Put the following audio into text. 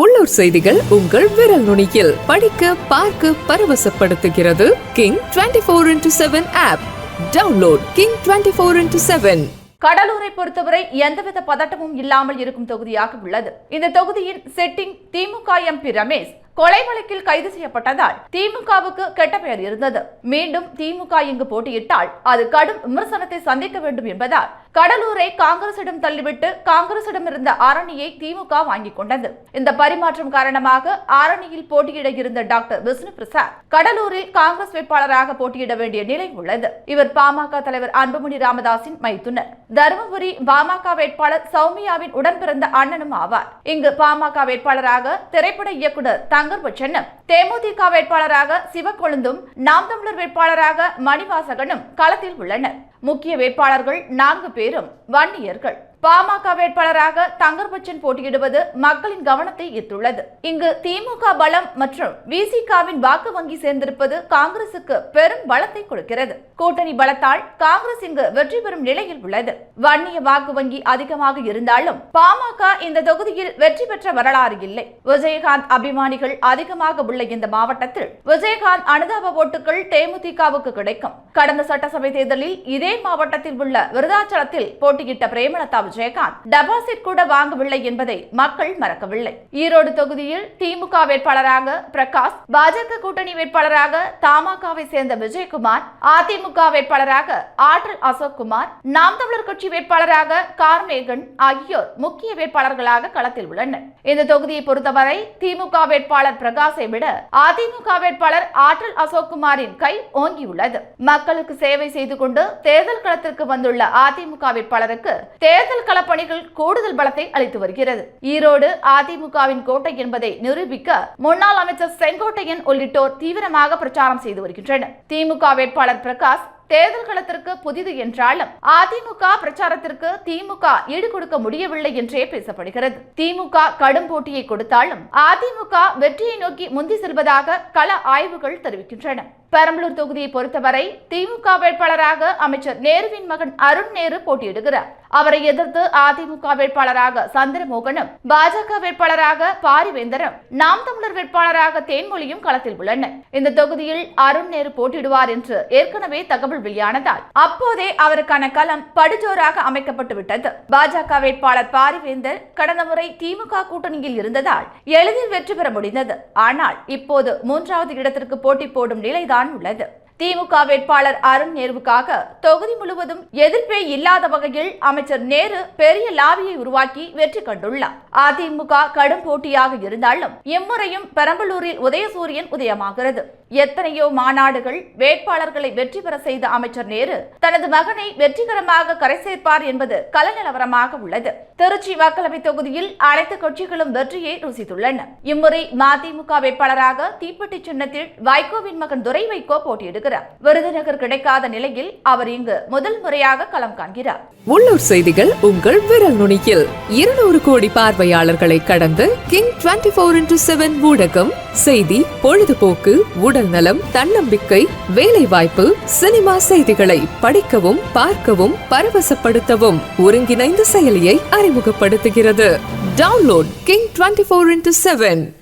உள்ளூர் செய்திகள் உங்கள் விரல் நுனியில். படிக்க பார்க்க பரவசப்படுத்துகிறது King twenty four into seven app download King twenty four into seven கடலூரை பொறுத்தவரை எந்தவித பதட்டமும் இல்லாமல் இருக்கும் தொகுதியாக உள்ளது. இந்த தொகுதியின் செட்டிங் திமுக எம்பி ரமேஷ். கொலை வழக்கில் கைது செய்யப்பட்டதால் திமுகவுக்கு கெட்ட பெயர் இருந்தது. மீண்டும் திமுக இங்கு போட்டியிட்டால் அது கடும் விமர்சனத்தை சந்திக்க வேண்டும் என்பதால் கடலூரை காங்கிரசிடம் தள்ளிவிட்டு காங்கிரசிடம் இருந்த ஆரணியை திமுக வாங்கிக் கொண்டது. இந்த பரிமாற்றம் காரணமாக ஆரணியில் போட்டியிட இருந்த டாக்டர் விஷ்ணு பிரசாத் கடலூரில் காங்கிரஸ் வேட்பாளராக போட்டியிட வேண்டிய நிலை உள்ளது. இவர் பாமக தலைவர் அன்புமணி ராமதாசின் மைத்துனர். தருமபுரி பாமக வேட்பாளர் சௌமியாவின் உடன் பிறந்த அண்ணனும் ஆவார். இங்கு பாமக வேட்பாளராக திரைப்பட இயக்குனர் தங்க பச்சனும் தேமுதிக வேட்பாளராக சிவக்கொழுந்தும் நாம் தமிழர் வேட்பாளராக மணிவாசகனும் களத்தில் உள்ளனர். முக்கிய வேட்பாளர்கள் நான்கு பேரும் வன்னியர்கள். பாமக வேட்பாளராக தங்கர்பச்சன் போட்டியிடுவது மக்களின் கவனத்தை ஈர்த்துள்ளது. இங்கு திமுக பலம் மற்றும் விசிகாவின் வாக்கு வங்கி சேர்ந்திருப்பது காங்கிரசுக்கு பெரும் பலத்தை கொடுக்கிறது. கூட்டணி பலத்தால் காங்கிரஸ் இங்கு வெற்றி பெறும் நிலையில் உள்ளது. வன்னிய வாக்கு வங்கி அதிகமாக இருந்தாலும் பாமக இந்த தொகுதியில் வெற்றி பெற்ற வரலாறு இல்லை. விஜயகாந்த் அபிமானிகள் அதிகமாக உள்ள இந்த மாவட்டத்தில் விஜயகாந்த் அனுதாப ஓட்டுகள் தேமுதிகவுக்கு கிடைக்கும். கடந்த சட்டசபை தேர்தலில் இதே மாவட்டத்தில் உள்ள விருதாச்சலத்தில் போட்டியிட்ட பிரேமலதா விஜயகாந்த். டெபாசிட் கூட வாங்கவில்லை என்பதை மக்கள் மறக்கவில்லை. ஈரோடு தொகுதியில் திமுக வேட்பாளராக பிரகாஷ் பாஜக கூட்டணி வேட்பாளராக தமாகவை சேர்ந்த விஜயகுமார் அதிமுக வேட்பாளராக ஆற்றல் அசோக்குமார் நாம் தமிழர் கட்சி வேட்பாளராக கார்மேகன் ஆகியோர் முக்கிய வேட்பாளர்களாக களத்தில் உள்ளனர். இந்த தொகுதியை பொறுத்தவரை திமுக வேட்பாளர் பிரகாஷை விட அதிமுக வேட்பாளர் ஆற்றல் அசோக்குமாரின் கை ஓங்கியுள்ளது. மக்களுக்கு சேவை செய்து கொண்டு தேர்தல் களத்திற்கு வந்துள்ள அதிமுக வேட்பாளருக்கு தேர்தல் களப்பணிகள் கூடுதல் பலத்தை அளித்து வருகிறது. ஈரோடு அதிமுகவின் கோட்டை என்பதை நிரூபிக்க முன்னாள் அமைச்சர் செங்கோட்டையன் உள்ளிட்டோர் தீவிரமாக பிரச்சாரம் செய்து வருகின்றனர். திமுக வேட்பாளர் பிரகாஷ் தேர்தல் களத்திற்கு புதிது என்றாலும் அதிமுக பிரச்சாரத்திற்கு திமுக ஈடு கொடுக்க முடியவில்லை என்றே பேசப்படுகிறது. திமுக கடும் போட்டியை கொடுத்தாலும் அதிமுக வெற்றியை நோக்கி முந்தி செல்வதாக கள ஆய்வுகள் தெரிவிக்கின்றன. பெரம்பலூர் தொகுதியை பொறுத்தவரை திமுக வேட்பாளராக அமைச்சர் நேருவின் மகன் அருண் நேரு போட்டியிடுகிறார். அவரை எதிர்த்து அதிமுக வேட்பாளராக சந்திரமோகனும் பாஜக வேட்பாளராக பாரிவேந்தரும் நாம் தமிழர் வேட்பாளராக தேன்மொழியும் களத்தில் உள்ளனர். இந்த தொகுதியில் அருண் நேரு போட்டியிடுவார் என்று ஏற்கனவே தகவல் வெளியானதால். அப்போதே அவருக்கான களம் படுஜோராக அமைக்கப்பட்டு விட்டது. பாஜக வேட்பாளர் பாரிவேந்தர் கடந்த முறை திமுக கூட்டணியில் இருந்ததால் எளிதில் வெற்றி பெற முடிந்தது. ஆனால் இப்போது மூன்றாவது இடத்திற்கு போட்டி போடும் நிலைதான் உள்ளது. திமுக வேட்பாளர் அருண் நேருவுக்காக தொகுதி முழுவதும் எதிர்ப்பே இல்லாத வகையில் அமைச்சர் நேரு பெரிய லாபியை உருவாக்கி வெற்றி கண்டுள்ளார். அதிமுக கடும் போட்டியாக இருந்தாலும் இம்முறையும் பெரம்பலூரில் உதயசூரியன் உதயமாகிறது. எத்தனையோ மாநாடுகள் வேட்பாளர்களை வெற்றி பெற செய்த அமைச்சர் நேரு தனது மகனை வெற்றிகரமாக கரை சேர்ப்பார் என்பது கலநிலவரமாக உள்ளது. திருச்சி வாக்களவை தொகுதியில் அனைத்து கட்சிகளும் வெற்றியை ருசித்துள்ளன. இம்முறை மதிமுக வேட்பாளராக தீப்பெட்டி சின்னத்தில் வைகோவின் மகன் துரை வைகோ போட்டியிடுகிறார். விருதுநகர் கிடைக்காத நிலையில் அவர் இங்கு முதல் முறையாக களம் காண்கிறார். உள்ளூர் செய்திகள் உங்கள் விரல் நுனியில். இருநூறு கோடி பார்வையாளர்களை கடந்து King twenty four into seven ஊடகம் செய்தி பொழுதுபோக்கு உடல் நலம் தன்னம்பிக்கை வேலை வாய்ப்பு சினிமா செய்திகளை படிக்கவும் பார்க்கவும் பரவசப்படுத்தவும் ஒருங்கிணைந்த செயலியை அறிமுகப்படுத்துகிறது. Download King twenty four into seven.